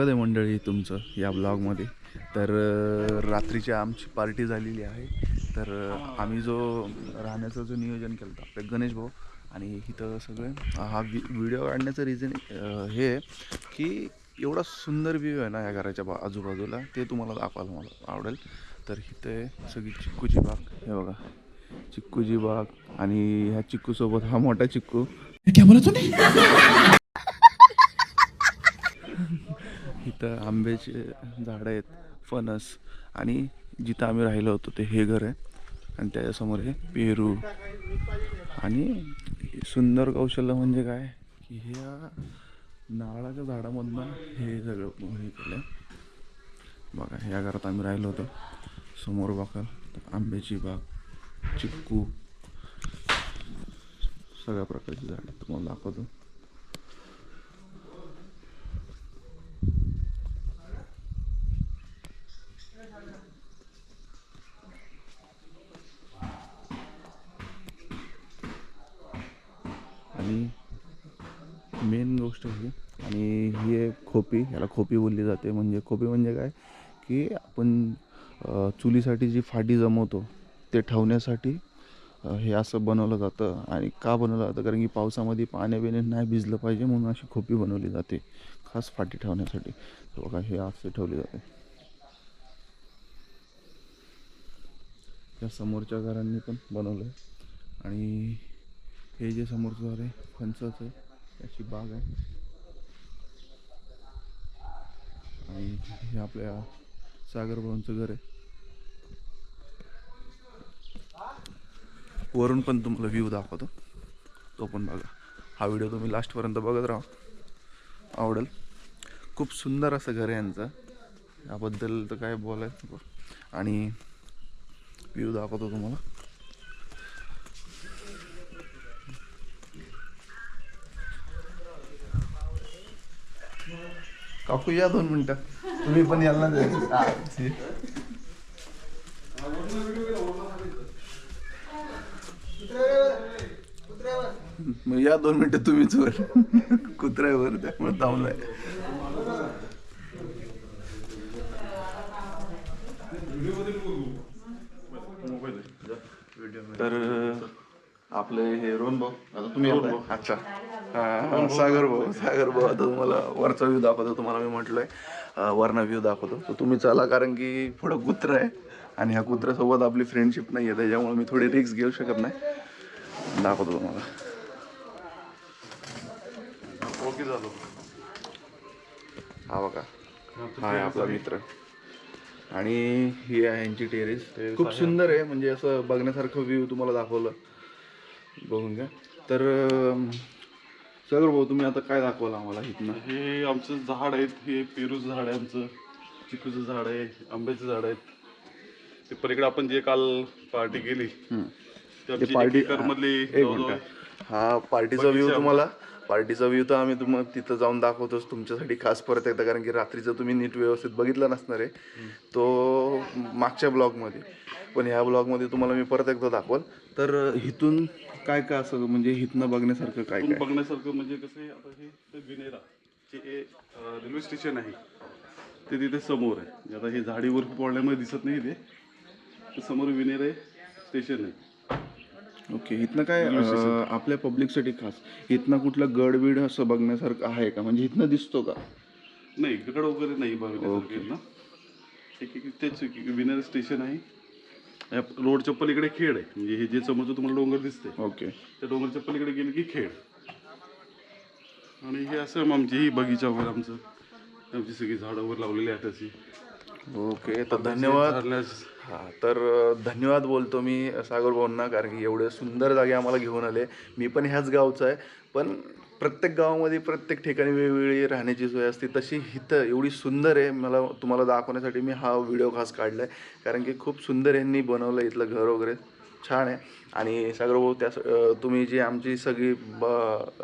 स्वागत आहे मंडळी तुमचं या ब्लॉगमध्ये तर रात्रीची आमची पार्टी झालेली आहे. तर आम्ही जो राहण्याचं जो नियोजन केलं होतं आपले गणेश भाऊ आणि इथं सगळं हा वि व्हिडिओ काढण्याचं रिझन हे आहे की एवढा सुंदर व्ह्यू आहे ना या घराच्या बा आजूबाजूला ते तुम्हाला दाखवायला मला आवडेल. तर इथं आहे सगळी चिक्कूची बाग हे बघा. चिक्कूची बाग आणि ह्या चिक्कूसोबत हा मोठा चिक्कू. इथं आंब्याचे झाडं आहेत फणस आणि जिथं आम्ही राहिलो होतो ते हे घर आहे. आणि त्याच्यासमोर हे पेरू. आणि सुंदर कौशल्य म्हणजे काय? की ह्या नारळाच्या झाडामधनं हे सगळं हे केलं बघा ह्या घरात आम्ही राहिलो होतो. समोर बघाल तर आंब्याची बाग चिक्कू सगळ्या प्रकारची झाडं तुम्हाला दाखवतो. आणि मेन गोष्ट ही आणि ही एक खोपी याला खोपी बोलली जाते. म्हणजे खोपी म्हणजे काय? की आपण चुलीसाठी जी फाटी जमवतो ते ठेवण्यासाठी हे असं बनवलं जातं. आणि का बनवलं जातं? कारण की पावसामध्ये पाण्याबिने नाही भिजलं पाहिजे म्हणून अशी खोपी बनवली जाते. खास फाटी ठेवण्यासाठी. तर बघा हे असं ठेवले जाते. त्या समोरच्या घरांनी पण बनवलं आहे आणि हे जे समोरचं घर आहे फणसाचं त्याची बाग आहे. आणि हे आपल्या सागरभाऊंचं घर आहे. वरून पण तुम्हाला व्ह्यू दाखवतो. तो पण बघा. हा व्हिडिओ तुम्ही लास्टपर्यंत बघत राहा. आवडेल. खूप सुंदर असं घर आहे यांचं. याबद्दल तर काय बोलायचं? आणि व्ह्यू दाखवतो तुम्हाला. काकू या दोन मिनिटं. तुम्ही पण यायला नाही मग या दोन मिनिटं तुम्हीच वर. कुत्र्यावर त्यामुळे थांबलाय तर आपले हे रोहन भाऊ आता तुम्ही? अच्छा. हा, हा, सागर भाऊ सागर भाऊ आता तुम्हाला वरचा व्ह्यू दाखवतो तुम्हाला मी म्हटलंय. वरना व्ह्यू दाखवतो. तर तुम्ही चला कारण की पुढं कुत्र आहे आणि ह्या कुत्र्यासोबत आपली फ्रेंडशिप नाही आहे त्याच्यामुळे मी थोडी रिक्स घेऊ शकत नाही. दाखवतो तुम्हाला. ओके झालो हा बघा. हा आपला मित्र. आणि ही आहे यांची टेरेस खूप सुंदर आहे म्हणजे असं बघण्यासारखं व्ह्यू तुम्हाला दाखवलं. बघून घ्या. तर अं, सागर भाऊ तुम्ही आता काय दाखवाल आम्हाला इथनं? हे आमचं झाड आहेत हे पेरूचं झाड आहे आमचं चिकूचं झाड आहे आंब्याचं झाड आहेत. ते पलीकडे आपण जे काल पार्टी केली ते पार्टी मधली एक मिनिट. हा पार्टीचा व्ह्यू तुम्हाला. पार्टीचा व्ह्यू तर आम्ही तुम्हाला तिथं जाऊन दाखवतोच. तुमच्यासाठी खास परत एकदा कारण की रात्रीचं तुम्ही नीट व्यवस्थित बघितलं नसणार आहे. तो मागच्या ब्लॉगमध्ये. पण ह्या ब्लॉगमध्ये तुम्हाला मी परत एकदा दाखवल. तर इथून काय काय असं म्हणजे इथनं बघण्यासारखं काय काय? बघण्यासारखं म्हणजे कसं आहे आता हे विनेरा जे रेल्वे स्टेशन आहे ते तिथे समोर आहे. आता हे झाडीवर पडल्यामुळे दिसत नाही ते ते. समोर विनेरा स्टेशन आहे. ओके इथनं काय अं, आपल्या पब्लिकसाठी खास इथनं कुठलं गडबीड असं बघण्यासारखं आहे का? म्हणजे इथनं दिसतो का? नाही गड वगैरे नाही बघण्यासारखे ना एक एक तेच विनर स्टेशन आहे. या रोडच्या पलीकडे खेड आहे. म्हणजे हे जे समोरचं तुम्हाला डोंगर दिसते ओके. त्या डोंगरच्या पलीकडे गेले की खेड आणि हे असं आमची ही बगीचा वगैरे आमचं. आमची सगळी झाडं वगैरे लावलेली आहेत त्याची ओके तर धन्यवाद. हा तर धन्यवाद बोलतो मी सागर भाऊंना कारण की एवढे सुंदर जागे आम्हाला घेऊन आले. मी पण ह्याच गावचा आहे पण प्रत्येक गावामध्ये प्रत्येक ठिकाणी वेगवेगळी राहण्याची सोय असते. तशी इथं एवढी सुंदर आहे मला तुम्हाला दाखवण्यासाठी मी हा व्हिडिओ खास काढला आहे कारण की खूप सुंदर यांनी बनवलं इथलं घर वगैरे. छान आहे. आणि सागर भाऊ त्या तुम्ही जी आमची सगळी ब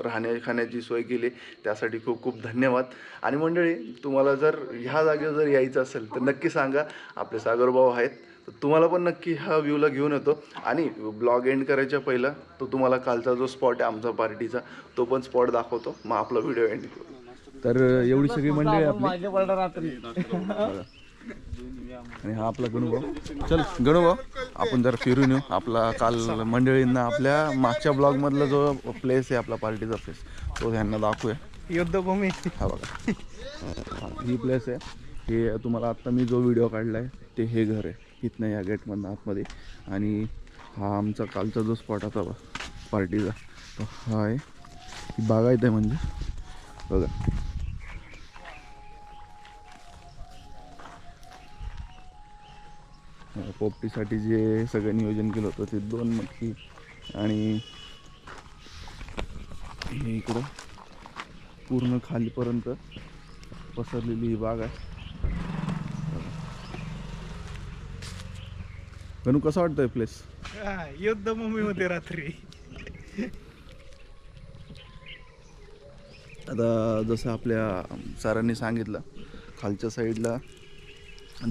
राहण्या खाण्याची सोय केली त्यासाठी खूप खूप धन्यवाद. आणि मंडळी तुम्हाला जर ह्या जागेवर जर यायचं असेल तर नक्की सांगा आपले सागर भाऊ आहेत. तर तुम्हाला पण नक्की ह्या व्ह्यूला घेऊन येतो. आणि ब्लॉग एंड करायच्या पहिला तो तुम्हाला कालचा जो स्पॉट आहे आमचा पार्टीचा तो पण स्पॉट दाखवतो. मग आपला व्हिडिओ एंड करू. तर एवढी सगळी मंडळी आपली. आणि हा आपला गणुभाऊ चल गणुभाऊ आपण जरा फिरून येऊ. आपला काल मंडळींना आपल्या मागच्या ब्लॉग मधला जो प्लेस आहे आपला पार्टीचा प्लेस तो त्यांना दाखवूया. युद्धभूमी. हा बघा. हा, प्लेस आहे. हे तुम्हाला आत्ता मी जो व्हिडिओ काढला आहे ते हे घर आहे. इथनं या गेटमधनं आतमध्ये. आणि हा आमचा कालचा जो स्पॉट होता बा पार्टीचा तो हा आहे. ही बागायत आहे म्हणजे. बघा. पोपटीसाठी जे सगळं नियोजन केलं होतं ते दोन मटकी आणि हे इकडं पूर्ण खालीपर्यंत पसरलेली ही बाग आहे. गणू कसं वाटतंय प्लेस युद्धभूमी होते रात्री. आता जसं आपल्या सरांनी सांगितलं खालच्या साईडला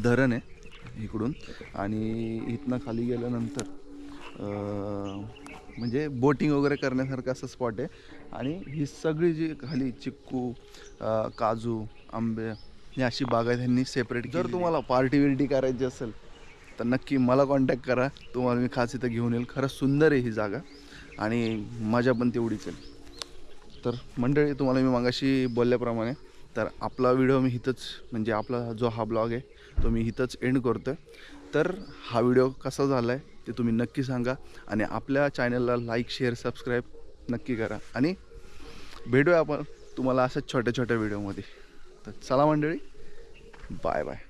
धरण आहे. इकडून. आणि इथनं खाली गेल्यानंतर म्हणजे बोटिंग वगैरे करण्यासारखं असं स्पॉट आहे. आणि ही सगळी जी खाली चिक्कू काजू आंबे ही अशी बाग त्यांनी सेपरेट जर तुम्हाला पार्टी विर्टी करायची असेल तर नक्की मला कॉन्टॅक्ट करा. तुम्हाला मी खास इथं घेऊन येईल. खरंच सुंदर आहे ही जागा. आणि मजा पण तेवढीच आहे. तर मंडळी तुम्हाला मी मागाशी बोलल्याप्रमाणे तर आपला व्हिडिओ मी इथंच म्हणजे आपला जो हा ब्लॉग आहे तो मी इथंच एंड करतो आहे तर हा व्हिडिओ कसा झाला आहे ते तुम्ही नक्की सांगा. आणि आपल्या चॅनलला लाईक शेअर सबस्क्राईब नक्की करा. आणि भेटूया आपण तुम्हाला अशाच छोट्या छोट्या व्हिडिओमध्ये तर चला मंडळी बाय बाय